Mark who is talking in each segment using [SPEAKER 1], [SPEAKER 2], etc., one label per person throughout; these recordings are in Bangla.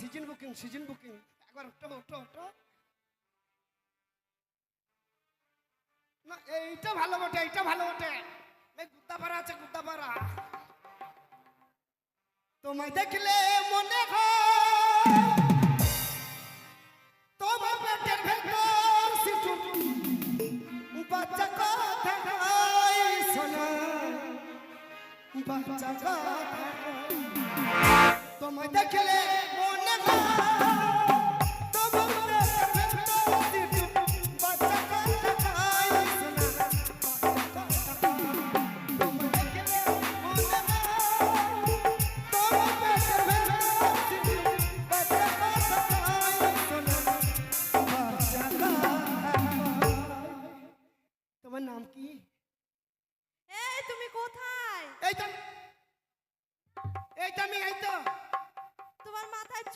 [SPEAKER 1] Season booking season booking. একবার ওটো উঠো ওটো না, এইটা ভালো বটে, এইটা ভালো বটে। এই গুদ্দাপাড়া আছে, গুদ্দাপাড়া। তোমায় দেখলে মনে হয়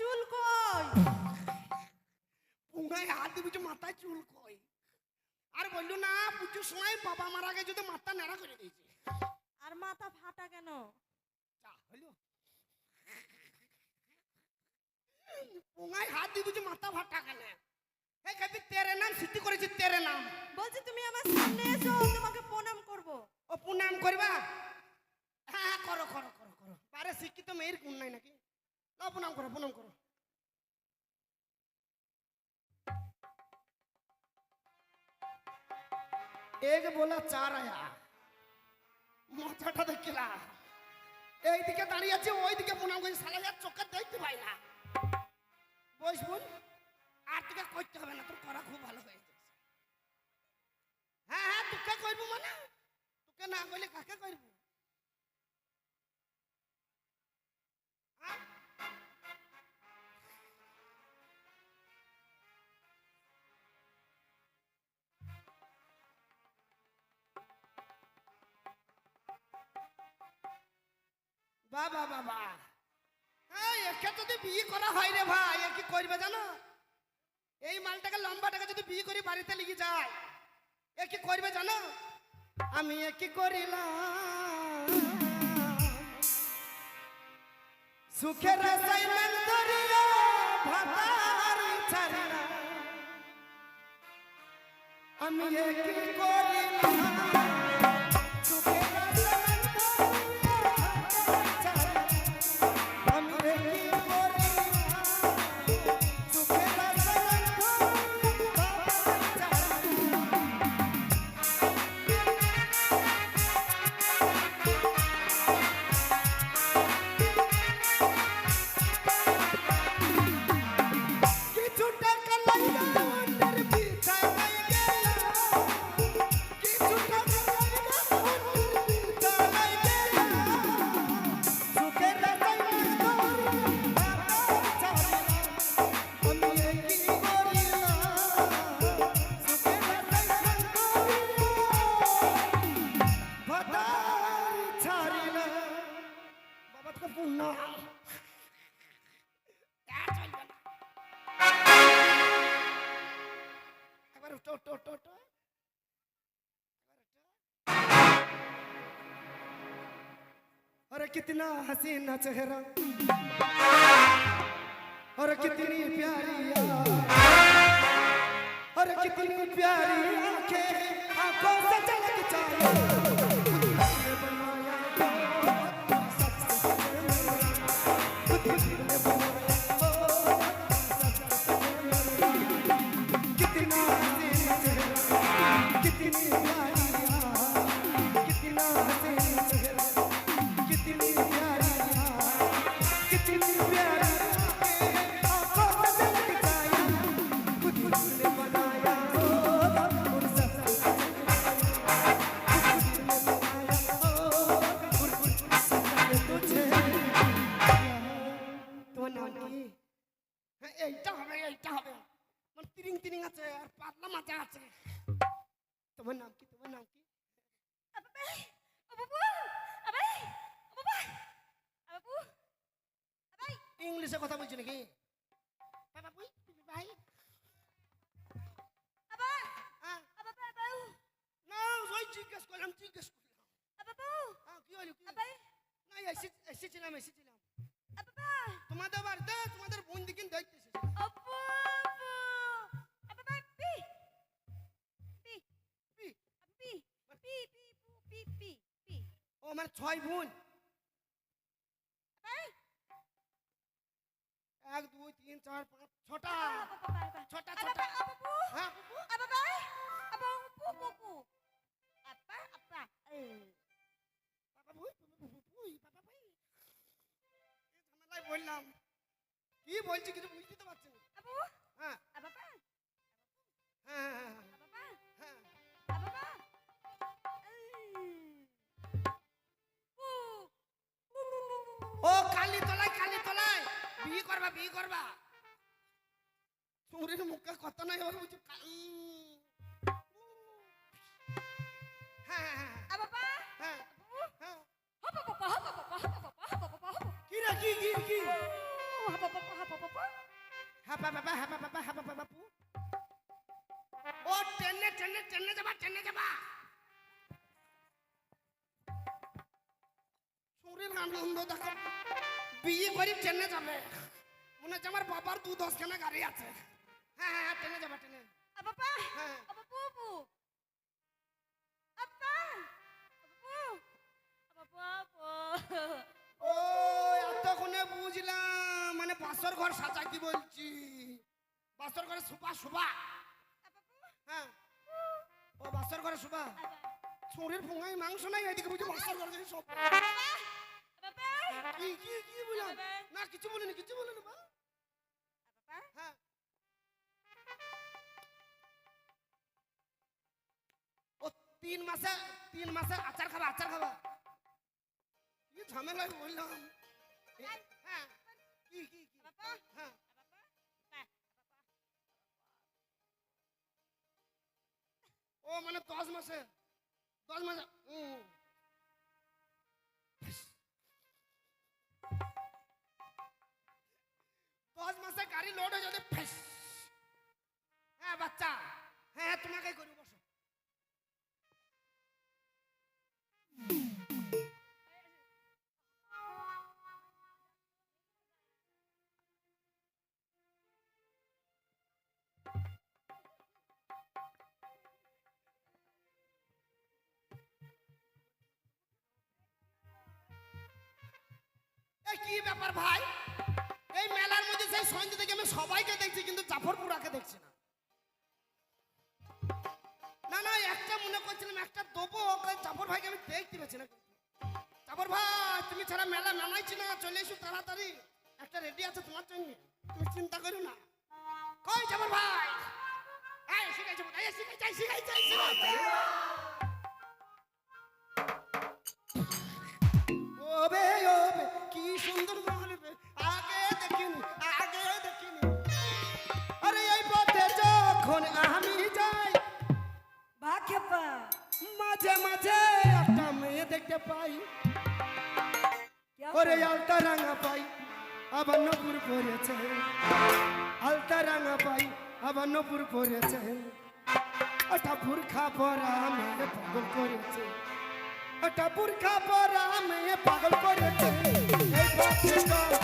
[SPEAKER 2] চুল কই?
[SPEAKER 1] পুঙ্গায় হাত দিবি যে মাথায় চুল কই। আর বলল না পুজোর সময় বাবা মারা গেছে যদি মাথা নেড়া করে দিয়েছে।
[SPEAKER 2] আর মাথা ফাটা কেন?
[SPEAKER 1] যা হলো। পুঙ্গায় হাত দিবি যে মাথা ফাটা কেন? কবি তেরে নাম সিদ্ধি করেছি তেরে নাম।
[SPEAKER 2] বলছি তুমি আমার সামনে এসো তোমাকে প্রণাম করব।
[SPEAKER 1] ও প্রণাম করবা? হ্যাঁ হ্যাঁ করো করো করো করো। পারে শিক্ষিত মেয়ের গুণ নাই নাকি? না, প্রণাম করো প্রণাম করো। এক বলা চার আয়া। মাথাটা দেখিলা। এইদিকে দাঁড়িয়ে আছে, ওইদিকে প্রণাম করি। সালা যার চোখে দেখতে পাই না। বস বোন আর তোকে করতে হবে না, তোর করা খুব ভালো হয়েছে। হ্যাঁ হ্যাঁ তোকে করব মানে? তোকে না করলে কাকে করব? বাবা বাবা একে যদি বিয়ে করা হয় রে ভাই, এ কি করবে জানো? এই মালটাকে, লম্বাটাকে যদি বিয়ে করে বাড়িতে লিখে যায়, এ কি করবে জানো? আমি এ কি করিলাম? সুখের সাইলেন দরিয়া ভাতার ছাড়িলা আমি এ কি করিলাম? अरे कितना हसीना चेहरा। अरे कितनी प्यारी अरे कितनी प्यारी आँखें। आँखों से चमक चाहिए ইংলিশে কথা বলছি নাকি? ভাই হ্যাঁ? না ওই জিজ্ঞেস করলাম জিজ্ঞেস করলাম। হ্যাঁ কি হলো কি? হলো? না এসে এসেছিলাম এসেছিলাম।
[SPEAKER 2] আবাবা
[SPEAKER 1] তোমাদের বাড়িতে তোমাদের বোন দিকে দেখতে ও মানে ছয় বোন। বললাম। কি বলছি কিছু বুঝতে তো পারছি হ্যাঁ। হ্যাঁ হ্যাঁ, হ্যাঁ, হ্যাঁ।
[SPEAKER 2] পু
[SPEAKER 1] ও কালি তলায় কালি তলায়। বিয়ে করবা বিয়ে করবা। চুরির মুখে কত নাই ওর বুঝি কা- উম। হ্যাঁ হ্যাঁ
[SPEAKER 2] আবাবা
[SPEAKER 1] হ্যাঁ হ্যাঁ।
[SPEAKER 2] হবা বাবা হবা বাবা হবা বাবা। হবা
[SPEAKER 1] কি কি কি হাপা পু ও যাবা ট্রেনে যাবা চুরির আনন্দ দেখো বিয়ে করে ট্রেনে যাবে মনে হচ্ছে আমার বাবার দু দশখানা গাড়ি আছে হ্যাঁ হ্যাঁ হ্যাঁ, ট্রেনে যাবা ট্রেনে
[SPEAKER 2] আবাবা
[SPEAKER 1] হ্যাঁ
[SPEAKER 2] বুবু বাবা
[SPEAKER 1] ও বাসর ঘর সাজাইতে বলছি। বাসর ঘরে সুপা সুপা হ্যাঁ। ও, বাসর ঘরে সুপা চোরের ফোঙায় মাংস নাই, এদিকে বুঝি বাসর ঘরে দেখি সব কি কি কি বললাম? না, কিছু বলিনি কিছু বলিনি বা হ্যাঁ। ও, তিন মাসে তিন মাসে আচার খাবা আচার খাবা। কি ঝামেলায় বললাম। হ্যাঁ। কি কি ও মানে দশ মাসে দশ মাসে। দশ মাসে গাড়ি লোড হয়ে যদি কি ব্যাপার ভাই? এই মেলার মধ্যে সেই সন্ধ্যে থেকে আমি সবাইকে দেখছি, কিন্তু জাফরপুরাকে দেখছি না। না না, একটা মনে করছিলাম, একটা দেবো জাফর ভাইকে আমি দেখতে পেয়েছি না জাফর ভাই, তুমি ছাড়া মেলা মানাইছি না, চলে এসো তাড়াতাড়ি। একটা রেডি আছে তোমার জন্য, তুমি চিন্তা করো না। কই জাফর ভাই? এই, শিখাইছে এই, শিখাইছে শিখাইছে শিখাইছে। পাই। ওরে আলতা রাঙা পাই আবার নপুর পড়েছে আলতা রাঙা পাই আবার নপুর পড়েছে ওটা পুরখা পরা মেয়ে পাগল করেছে। ওটা পুরখা পরা মেয়ে পাগল করেছে। এই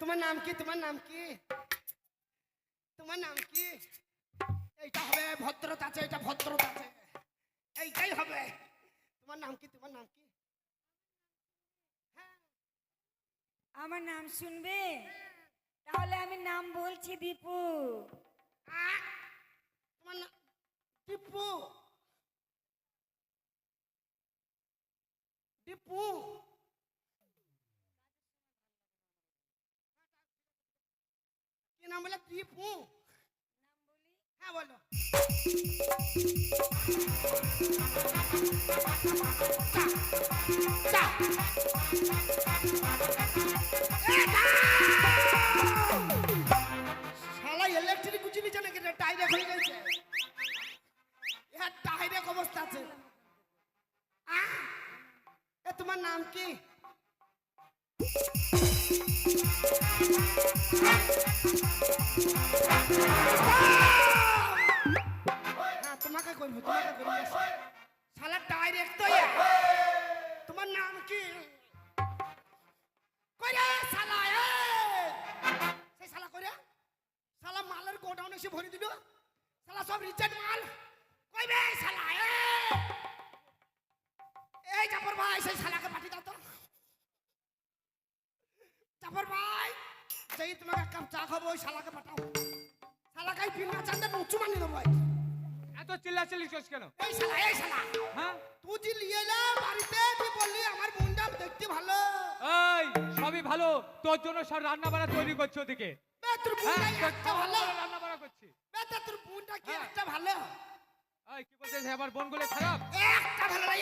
[SPEAKER 1] তোমার নাম কি? তোমার নাম কি? তোমার নাম কি? এইটা হবে ভদ্রতা আছে এটা ভদ্রতা আছে। এইটাই হবে। তোমার নাম কি? তোমার নাম কি? হ্যাঁ।
[SPEAKER 3] আমার নাম শুনবে? তাহলে আমি নাম বলছি দীপু।
[SPEAKER 1] তোমার নাম টিপু টিপু কি নাম বলে? টিপু হ্যাঁ বলো। চা। শালা তোমাকে করব তোমাকে করব শালা ডাইরেক্ট তো। তোমার নাম কি? কই রে শালা, এ! সেই শালা কই শালা মালের গোডাউন এসে ভরে দিল। শালা সব রিজেক্ট মাল। কই বে শালা, এ! এই জাফর ভাই, সেই শালাকে পাঠিয়ে দাও তো। জাফর ভাই, যেই তোমাকে কাপ চা খাব, ওই শালাকে পাঠাও। শালাকে বিনা চান্দে উঁচু মানি দেবো ভাই।
[SPEAKER 4] এত চিল্লাচিল্লি করছিস কেন?
[SPEAKER 1] এই শালা এই শালা।
[SPEAKER 4] হ্যাঁ?
[SPEAKER 1] তুই যে নিয়ে এলা বাড়িতে তুই বললি আমার বোনটা দেখতে ভালো।
[SPEAKER 4] এই সবই ভালো। তোর জন্য সব রান্না বান্না তৈরি করছে ওদিকে।
[SPEAKER 1] বে তোর
[SPEAKER 4] হ্যাঁ
[SPEAKER 1] বোনটা একটা ভালো।
[SPEAKER 4] রান্না বান্না করছি।
[SPEAKER 1] বে তা তোর বোনটা কি
[SPEAKER 4] হ্যাঁ।
[SPEAKER 1] একটা ভালো?
[SPEAKER 4] এই কি বলছিস? আমার বোনগুলো খারাপ?
[SPEAKER 1] একটা ভালো না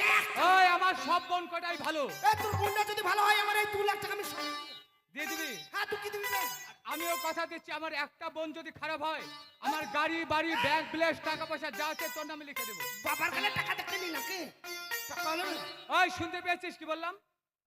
[SPEAKER 4] ওই আমার সব বোন কটাই ভালো।
[SPEAKER 1] এ তোর বোনটা যদি ভালো হয় আমার এই দু লাখ টাকা আমি
[SPEAKER 4] দিয়ে দিবি।
[SPEAKER 1] হ্যাঁ তুই কি দিবি?
[SPEAKER 4] আমিও কথা দিচ্ছি আমার একটা বোন যদি খারাপ হয় আমার গাড়ি বাড়ি ব্যাংক ব্যালেন্স টাকা পয়সা যা আছে তোর নামে লিখে দেবো।
[SPEAKER 1] বাবার গালে টাকা দেখতে নাকি?
[SPEAKER 4] ওই শুনতে পেয়েছিস কি বললাম?